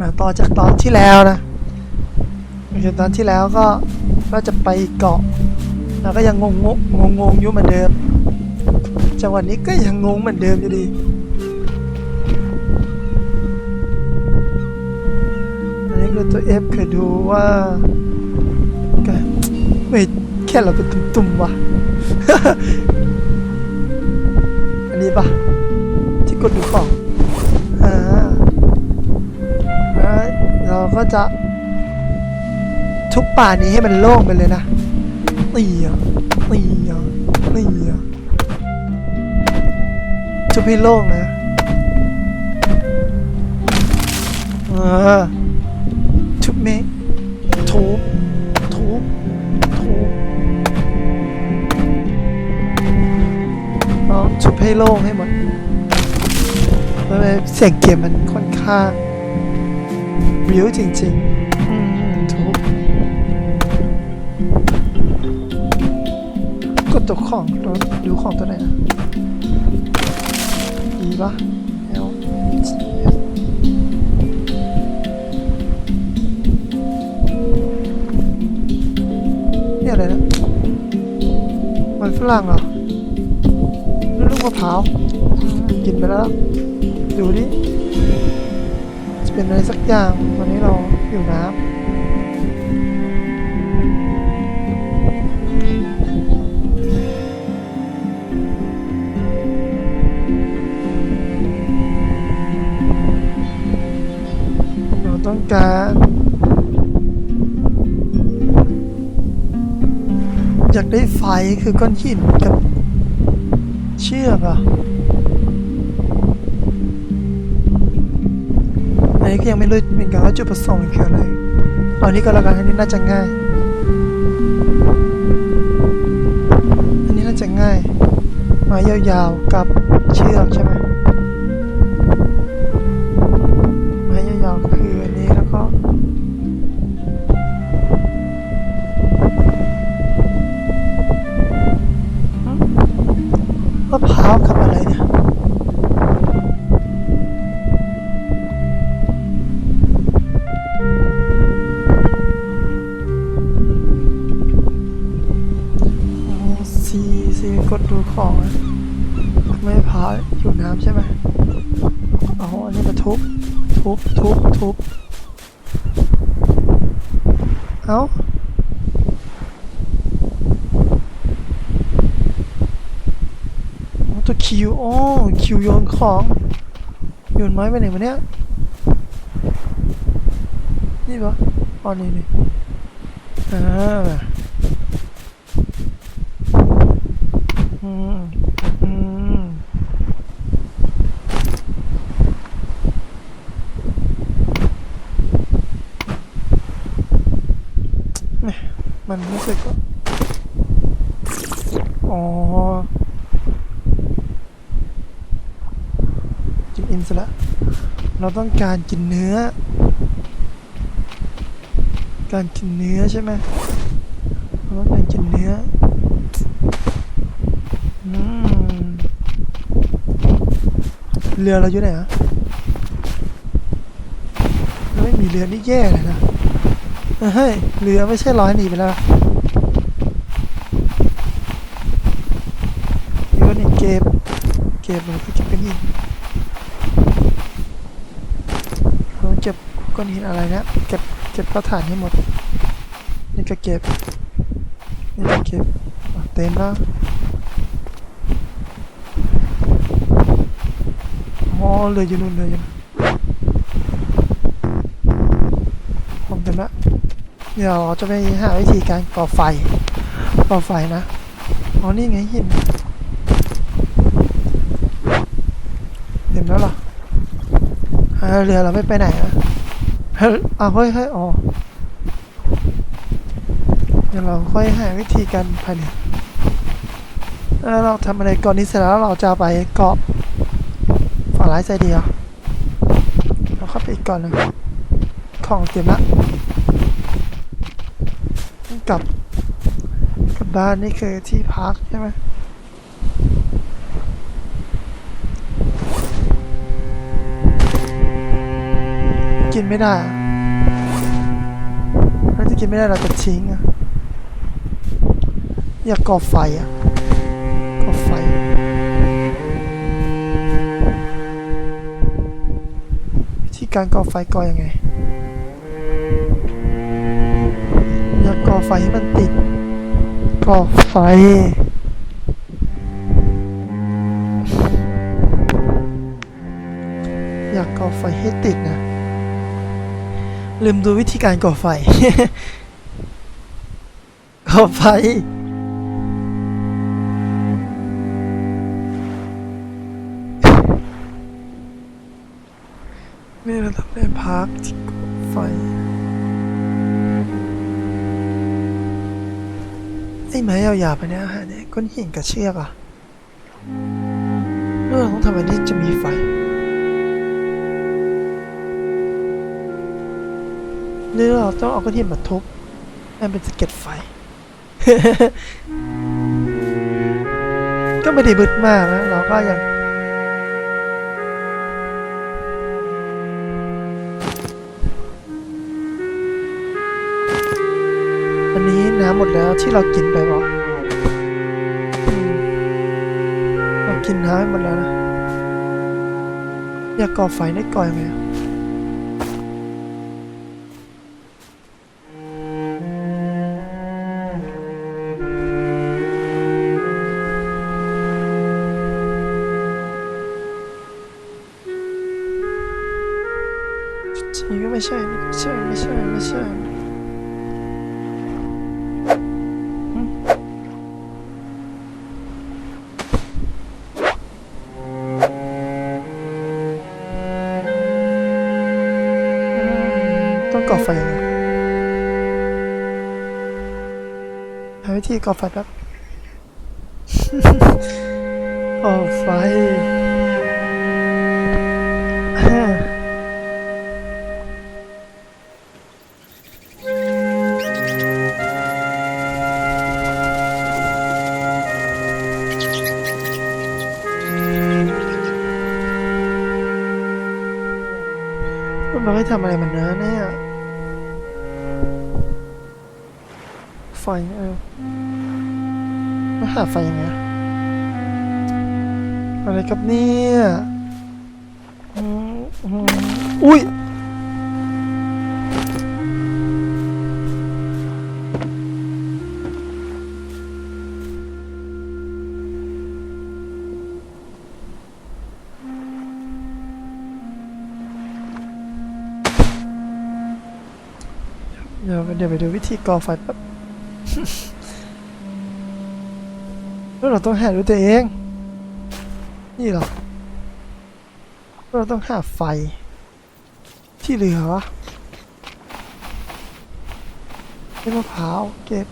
มาต่อจากตอนที่แล้วนะคือตอนที่แล้วก็ก็จะไปเกาะแล้วก็ยังงงงงงงอยู่เหมือนเดิม จังหวะนี้ก็ยังงงเหมือนเดิมอยู่ดีอันนี้คือตัว F คือดูว่าก็ไม่แค่เราเป็นตุ่มๆว่ะ อันนี้ปะที่กดดูของ จะทุบป่านี้ให้มันโล่งไปเลยนะนี่อะนี่อะนี่อะทุบให้โล่งนะเออทุบเมฆทุบทุบทุบเอาทุบให้โล่งให้หมดแล้วเสียงเกมมันค่อนข้าง วิวจริงๆอืมทุบกดตัวของตัวดูของตัวไหนนะอีปะ L G S เนี่ยอะไรนะมันฝรั่งเหรอลูกมะพร้าวกินไปแล้ว ดูดิ เป็นอะไรสักอย่างวันนี้เราอยู่น้ำเราต้องการอยากได้ไฟคือก้อนหินกับเชือกอะ นนี้ก็ยังไม่รู้เหมือนกันว่าจุดประสงค์คืออะไร เอานี้ก็แล้วกันอันนี้น่าจะง่าย อันนี้น่าจะง่ายไม้ยาวๆกับเชือกใช่ไหม ตัวคิวอ๋อคิวโยนของ โยนไม้ไปไหนวะเนี่ยนี่ปะอ๋อนี่นี่อ่าอืมอืมมันรู้สึกว่าอ๋อ กินอินซะละ เราต้องการกินเนื้อ การกินเนื้อใช่ไหมเราต้องการกินเนื้อเรือเราอยู่ไหนอะเราไม่มีเรือนี่แย่เลยนะเฮ้ยเรือไม่ใช่ร้อยหนีไปแล้วนะนี่ก็นี่เก็บ เก็บมันก็เก็บกันหินเราเก้อนหินอะไรนะเก็บเก็บกระถานให้หมด นี่ก็เก็บ นี่ก็เก็บเต็มแล้วอ๋อเรืออยู่นู่นเรืออยู่นผมเต็มแล้วเดี๋ยวเราจะไปหาวิธีการก่อไฟ ก่อไฟนะ อ๋อ นี่ไงหินเต็มแล้วเหรอเรือเราไม่ไปไหนอะ ฮ้ยอ้าวเฮ้ยเฮ้ยอ๋อเดี๋ยวเราค่อยหาวิธีการภายในแล้วเราทำอะไรก่อนนี้เสร็จแล้วเราจะไปเกาะฝั่งร้ายใจเดียวเราเข้าไปอีกก่อนหนึ่งของเตรียมละกลับกลับบ้านนี่คือที่พักใช่ไหม กิน ไม่ได้อะถ้าจะกินไม่ได้เราจะทิ้งอะอยากก่อไฟอะก่อไฟ วิธีการก่อไฟก่อยังไง อยากก่อไฟให้มันติด ก่อไฟอยากก่อไฟให้ติด ลืมดูวิธีการก่อไฟ ก่อไฟ นี่เราต้องได้พักที่ก่อไฟ ไอ้ไม้ยาวๆไปเนี่ยฮะเนี่ยก้อนหินกับเชือกอะเรื่องของทำไมนี่จะมีไฟ หรือเราต้องเอาก้อนหินมาทุบให้มันเป็นสะเก็ดไฟ ก็ไม่ได้บึดมากนะ เราก็ยังอันนี้น้ำหมดแล้วที่เรากินไปบอกเรากินน้ำหมดแล้วนะ อยากก่อไฟได้ก่อยังไงอะจริงก็ไม่ ใช่ไม่ใช่ไม่ใช่ไม่ใช่ต้องก่อไฟยังไงหาวิธีก่อไฟแป๊บ มันบอกให้ทำอะไรมันนะเนี่ยไฟเออมาหาไฟยังไงอะอะไรกับเนี่ยอุ้ย เดี๋ยวเดี๋ยวไปดูวิธีก่อไฟแป๊บแล้วเราต้องหาด้วยตัวเอง นี่เหรอ เราต้องหาไฟ ที่เหลือวะเก็บมะพร้าวเก็บ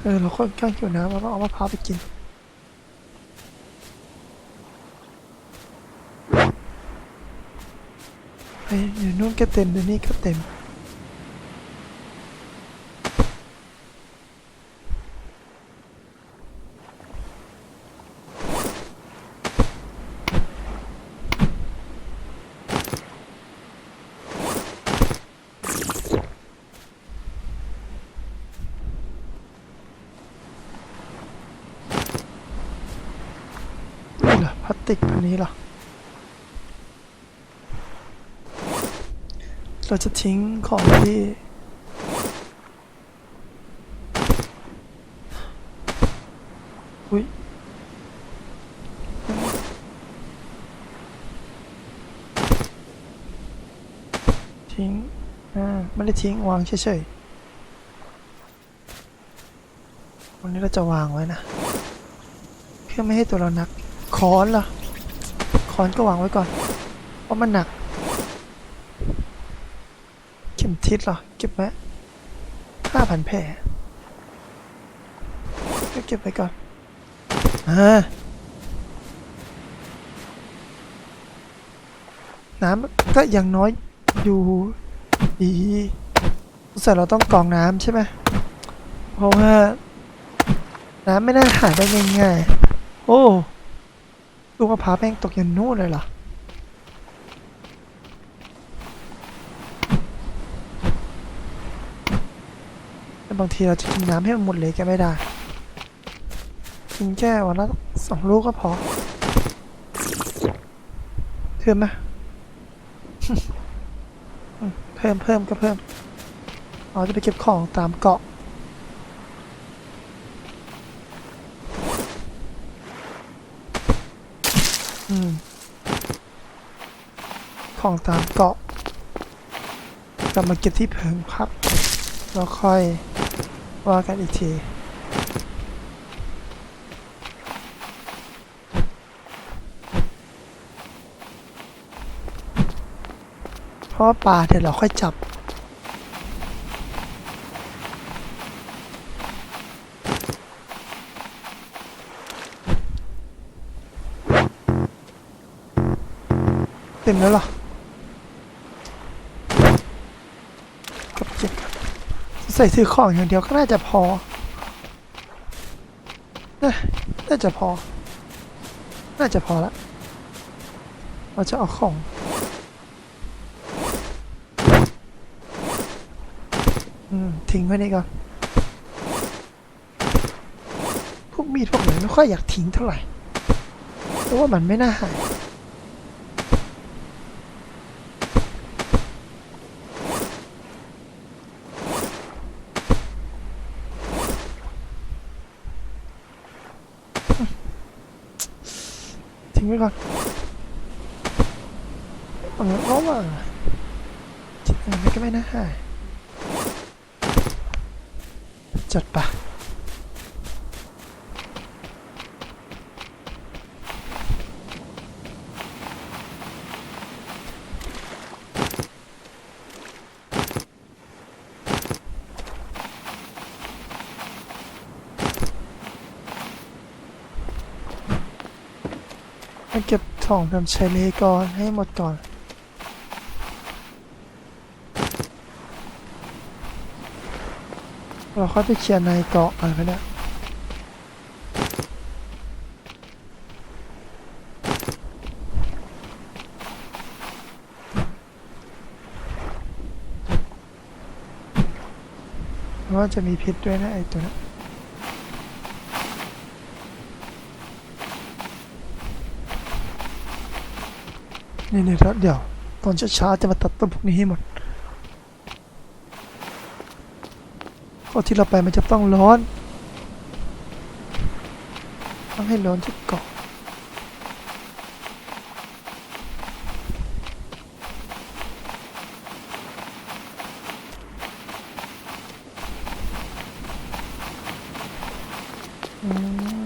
เออ เราค่อนข้างหิวน้ำเราต้องเอามะพร้าวไปกิน ไปเดี๋ยวนู่นก็เต็มเดี๋ยวนี้ก็เต็ม นี่เหรอพลาสติกอันนี้เหรอ เราจะทิ้งของที่อุ้ยทิ้ง อ่า ไม่ได้ทิ้ง วางเฉยๆ วันนี้เราจะวางไว้นะ เพื่อไม่ให้ตัวเราหนัก ค้อนล่ะค้อนก็วางไว้ก่อน เพราะมันหนัก ข็มทิศเหรอ เก็บไว้ห้าพันแผลก็เก็บไว้ก่อนอ่าน้ำก็ยังน้อยอยู่ดีสงสัยเราต้องกรองน้ำใช่ไหมเพราะว่า น้ำไม่น่าหาได้ง่ายๆโอ้ลูกมะพร้าวแม่งตกยันนู่นเลยเหรอ บางทีเราจะกินน้ำให้มันหมดเลยก็ไม่ได้ กินแค่วันละสองลูกก็พอเพิ่มไหมเพิ่มเพิ่มก็เพิ่มเราจะไปเก็บของตามเกาะอืมของตามเกาะกลับมาเก็บที่เพิงพักแล้วค่อย ว่ากันอีกทีเพราะว่าปลาเดี๋ยวเราค่อยจับ เต็มแล้วหรอกับเจ็บใส่ซื้อของอย่างเดียวก็น่าจะพอน่าน่าจะพอ น่าจะพอละเราจะเอาของอทิ้งไว้นี่ก่อนพวกมีดพวกไหนไม่ค่อยอยากทิ้งเท่าไหร่ เพราะว่ามันไม่น่าหาย ทิ้ งไว้ก่อนเออเพราว่ะจิตมันก็ไม่น่าหายจัดปะ ของทำใช้เลก่อนให้หมดก่อนเราค่อยไปเคลียร์ในเกาะอะไรไปเนี่ยว่าจะมีพิษด้วยนะไอตัวนี้ นี่นี่แล้วเดี๋ยว ตอนช้าๆจะมาตัดต้นพวกนี้ให้หมดเพราะที่เราไปมันจะต้องร้อน ต้องให้ร้อนที่เกาะอืม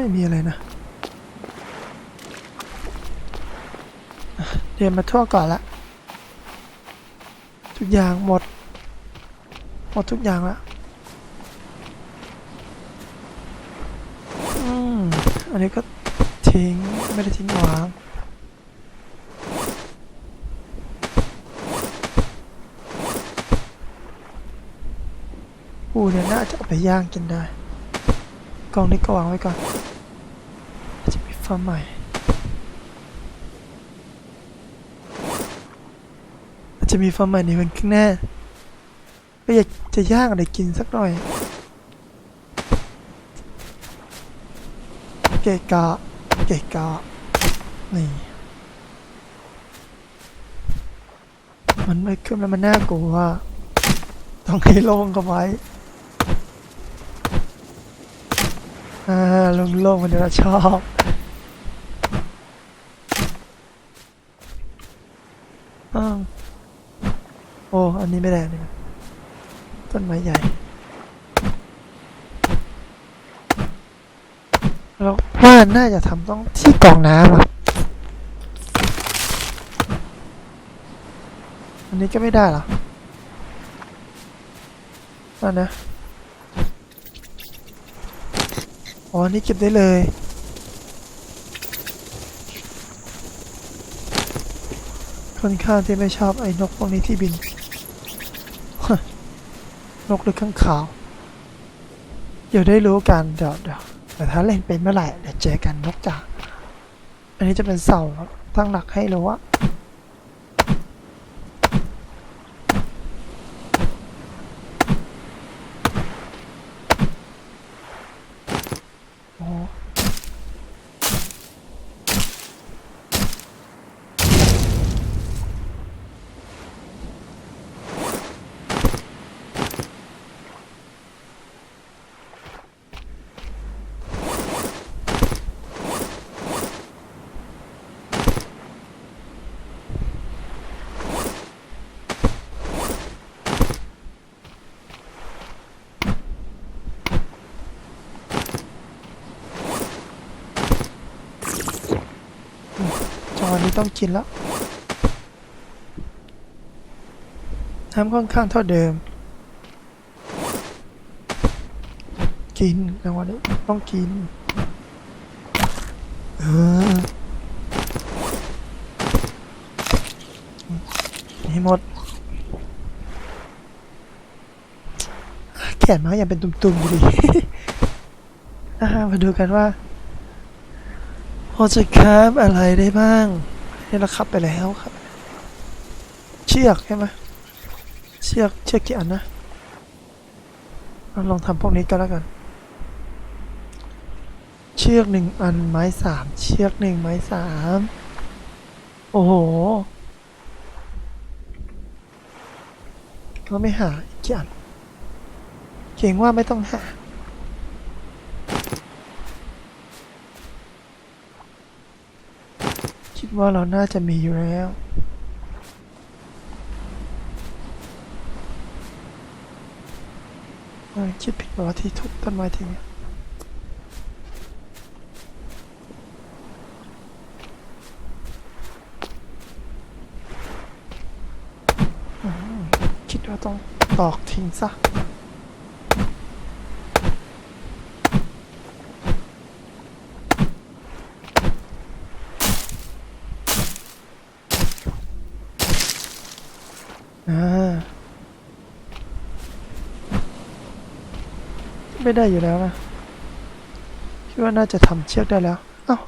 ไม่มีอะไรนะเดินมาทั่วก่อนละทุกอย่างหมด หมดทุกอย่างละอืมอันนี้ก็ทิ้ง ไม่ได้ทิ้งวางปูเนี่ยน่าจะเอาไปย่างกินได้ กล่องนี้ก็วางไว้ก่อน ฟาร์มใหม่อาจจะมีฟาร์มใหม่ในวันข้างหน้าก็อยากจะย่างอะไรกินสักหน่อยเกะกะเกะกะนี่มันไม่ขึ้นแล้วมันน่ากลัวต้องให้โลงกันไว้อ่าลงโลงมันเดี๋ยวเราชอบอ้าวโอ้ อั นี้ไม่ได้นี่ต้นไม้ใหญ่แล้วว่าน่าจะทำต้องที่กองน้ำอะ อันนี้ก็ไม่ได้หรอนั่นนะ อ๋อ นี่เก็บได้เลยค่อนข้างที่ไม่ชอบไอ้นกพวกนี้ที่บิน นกหรือข้างขาวเดี๋ยวได้รู้กันเดี๋ยวเดี๋ยวแต่ถ้าเล่นเป็นเมื่อไหร่เดี๋ยวเจอกันนกจาอันนี้จะเป็นเสาตั้งหลักให้รู้ว่า โอ้โหจ อนี้ต้องกินแล้วน้ำค่อนข้างเท่าเดิม กินรางวัลนี้ต้องกิน เออนี่หมด แขนมายังเป็นตุ่มๆอยู่ดีมาดูกันว่า อจะคราบอะไรได้บ้างนี่เราขับไปแล้วครับ เชือกใช่ไหมเชือกเชือกกี่อันนะเราลองทำพวกนี้ก็แล้วกัน เชือกหนึ่งอันไม้สามเชือกหนึ่งไม้สามโอ้โหเราไม่หาอีกอันเก่งว่าไม่ต้องหา คิด ว่าเราน่าจะมีอยู่แล้วคิดผิดว่าที่ทุบต้นไม้ทิ้งคิดว่าต้องตอกทิ้งซะ อ่า ไม่ได้อยู่แล้วนะคิดว่าน่าจะทำเชือกได้แล้ว เอ้า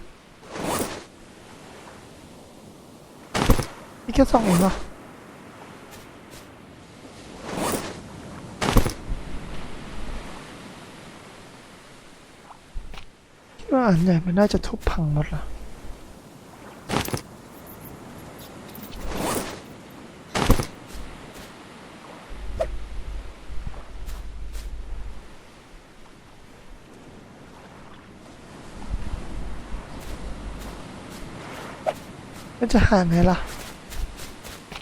นี่แค่สองเองเหรอคิดว่าอันใหญ่มันน่าจะทุบพังหมดละ จะหาไงล่ะ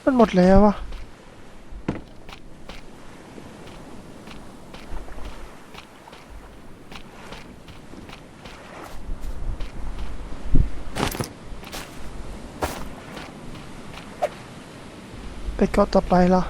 มันหมดแล้วอะไปเกาะต่อไปล่ะ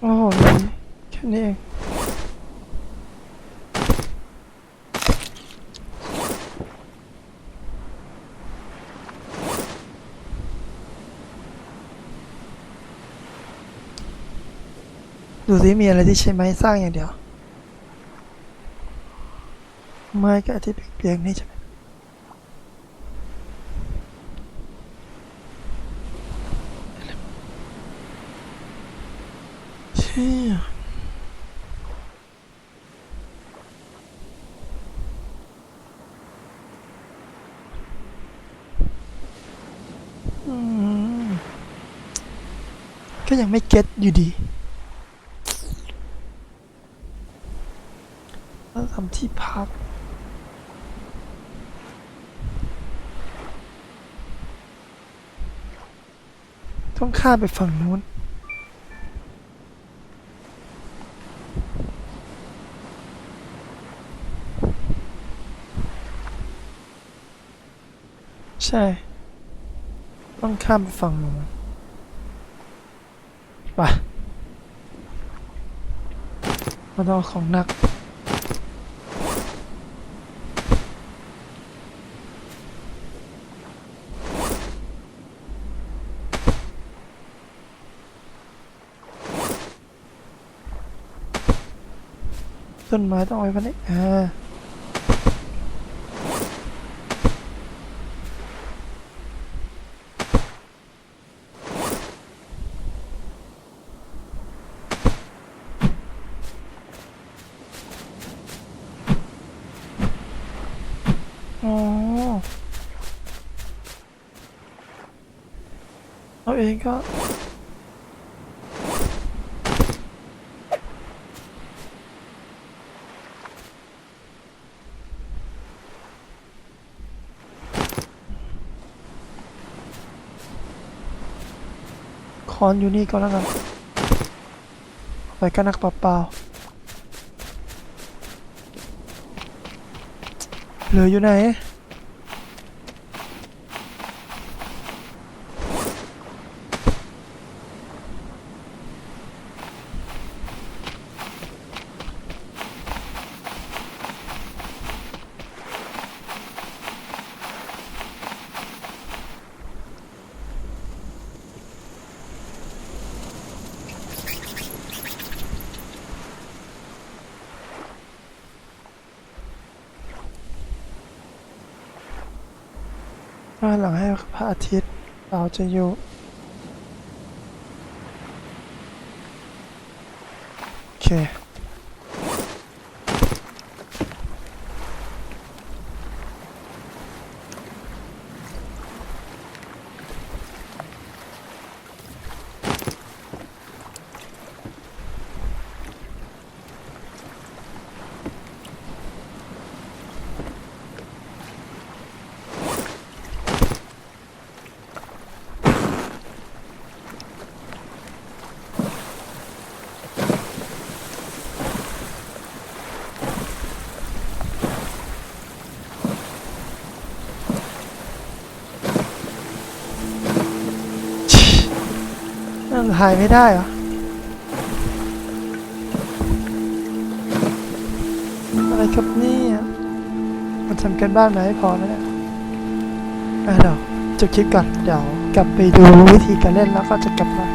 โอ้โหนี่แค่ นี้เองดูสิมีอะไรที่ใช้ไม้สร้างอย่างเดียว ไม้ก็ที่เปียกๆนี่ใช่ไหม ยังไม่เก็ตอยู่ดีต้องทำที่พัก ต้องข้าไปฝั่งนู้นใช่ ต้องข้ามไปฝั่งนู้น ไปมาต้องของหนัก ต้นไม้ต้องเอาไว้พันนี้อ่า อ๋อ เอาเองก็คอนอยู่นี่ก็แล้วกันไปก็นักเปล่าๆเหลืออยู่ไหน บ้านหลังให้พระอาทิตย์เราจะอยู่โอเค นั่ง ถ่ายไม่ได้เหรอ อะไรครับนี่มันทำกันบ้านมาให้พอแล้วเนี่ยเดี๋ยวจบคลิปก่อน เดี๋ยวกลับไปดูวิธีการเล่นแล้วก็จะกลับมา